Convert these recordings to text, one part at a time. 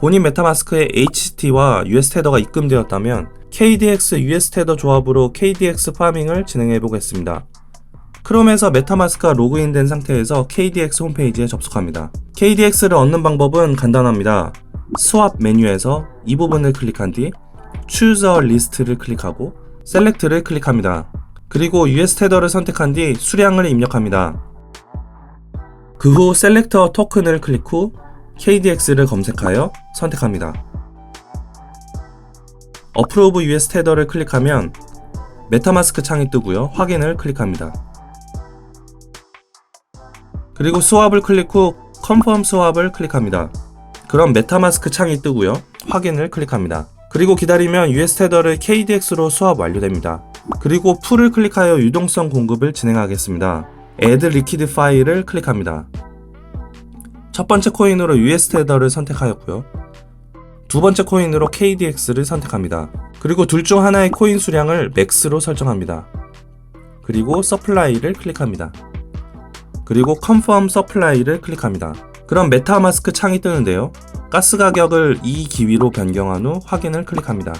본인 메타마스크에 HT와 US 테더가 입금되었다면 KDX US 테더 조합으로 KDX 파밍을 진행해 보겠습니다. 크롬에서 메타마스크가 로그인된 상태에서 KDX 홈페이지에 접속합니다. KDX를 얻는 방법은 간단합니다. 스왑 메뉴에서 이 부분을 클릭한 뒤 Choose a List를 클릭하고 Select를 클릭합니다. 그리고 US 테더를 선택한 뒤 수량을 입력합니다. 그후 셀렉터 토큰을 클릭 후 KDX를 검색하여 선택합니다. 어프로브 US 테더를 클릭하면 메타마스크 창이 뜨고요. 확인을 클릭합니다. 그리고 스왑을 클릭 후 컨펌 스왑을 클릭합니다. 그럼 메타마스크 창이 뜨고요. 확인을 클릭합니다. 그리고 기다리면 US 테더를 KDX로 수합 완료됩니다. 그리고 풀을 클릭하여 유동성 공급을 진행하겠습니다. Add Liquid 파일을 클릭합니다. 첫 번째 코인으로 US 테더를 선택하였고요. 두 번째 코인으로 KDX를 선택합니다. 그리고 둘 중 하나의 코인 수량을 맥스로 설정합니다. 그리고 서플라이를 클릭합니다. 그리고 Confirm Supply를 클릭합니다. 그럼 메타마스크 창이 뜨는데요. 가스 가격을 이 기위로 변경한 후 확인을 클릭합니다.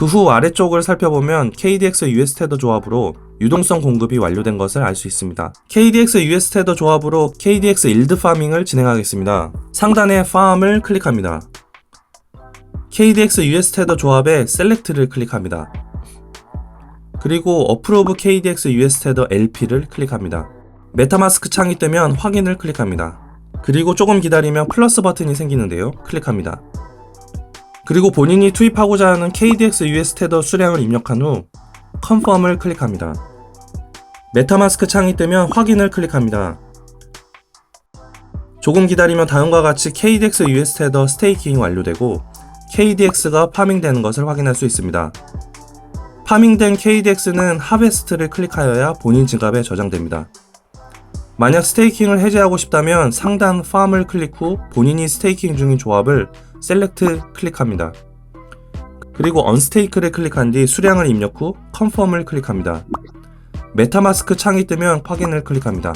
그 후 아래쪽을 살펴보면 KDX US 테더 조합으로 유동성 공급이 완료된 것을 알 수 있습니다. KDX US 테더 조합으로 KDX 일드 파밍을 진행하겠습니다. 상단의 팜을 클릭합니다. KDX US 테더 조합에 셀렉트를 클릭합니다. 그리고 어프로브 KDX US 테더 LP를 클릭합니다. 메타마스크 창이 뜨면 확인을 클릭합니다. 그리고 조금 기다리면 플러스 버튼이 생기는데요. 클릭합니다. 그리고 본인이 투입하고자 하는 KDX US 테더 수량을 입력한 후 컨펌을 클릭합니다. 메타마스크 창이 뜨면 확인을 클릭합니다. 조금 기다리면 다음과 같이 KDX US 테더 스테이킹이 완료되고 KDX가 파밍되는 것을 확인할 수 있습니다. 파밍된 KDX는 하베스트를 클릭하여야 본인 지갑에 저장됩니다. 만약 스테이킹을 해제하고 싶다면 상단 팜을 클릭 후 본인이 스테이킹 중인 조합을 셀렉트 클릭합니다. 그리고 언스테이크를 클릭한 뒤 수량을 입력 후 컨펌을 클릭합니다. 메타마스크 창이 뜨면 확인을 클릭합니다.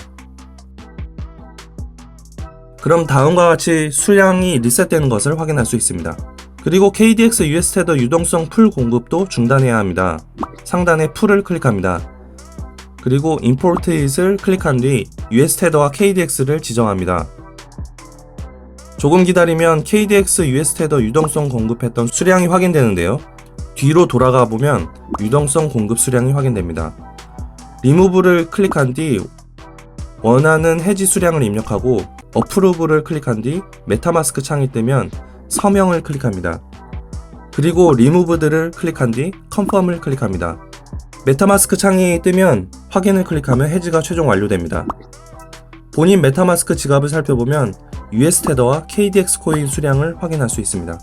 그럼 다음과 같이 수량이 리셋되는 것을 확인할 수 있습니다. 그리고 KDX US 테더 유동성 풀 공급도 중단해야 합니다. 상단에 풀을 클릭합니다. 그리고 Import It을 클릭한 뒤 US 테더와 KDX를 지정합니다. 조금 기다리면 KDX US 테더 유동성 공급했던 수량이 확인되는데요. 뒤로 돌아가 보면 유동성 공급 수량이 확인됩니다. 리무브를 클릭한 뒤 원하는 해지 수량을 입력하고 어프로브를 클릭한 뒤 메타마스크 창이 뜨면 서명을 클릭합니다. 그리고 리무브드를 클릭한 뒤 컨펌을 클릭합니다. 메타마스크 창이 뜨면 확인을 클릭하면 해지가 최종 완료됩니다. 본인 메타마스크 지갑을 살펴보면 US 테더와 KDX 코인 수량을 확인할 수 있습니다.